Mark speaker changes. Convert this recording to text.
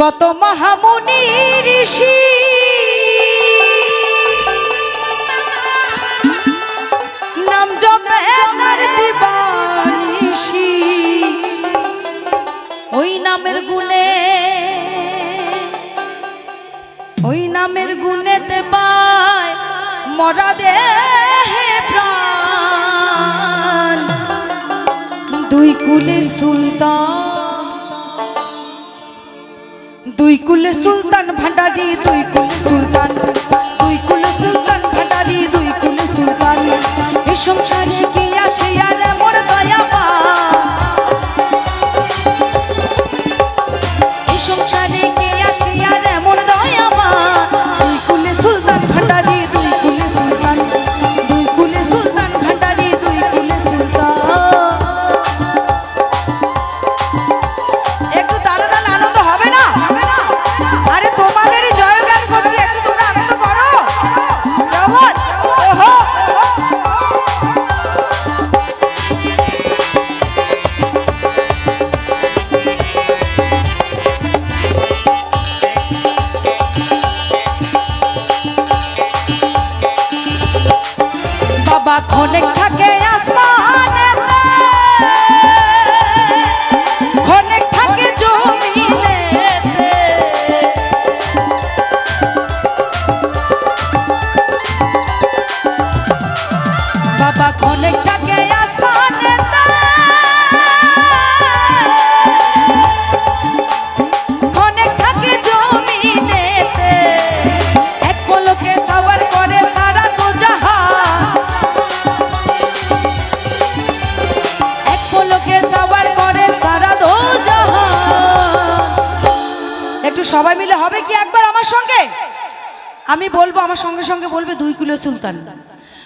Speaker 1: কত মহামুনি ঋষি। নাম জপে তার দিবানিশি ওই নামের গুণে, ওই নামের গুণেতে পায় মরা প্রাণ। দুই কুলের সুলতান দুই কুলে সুলতান ভান্ডারি, দুই কুলে সুলতান। দুই কুলে সুলতান ভান্ডারি, দুই কুলে সুলতান। এই সংসারে সবাই মিলে হবে কি একবার আমার সঙ্গে? আমি বলব, আমার সঙ্গে সঙ্গে বলবে দুই কুলে সুলতান।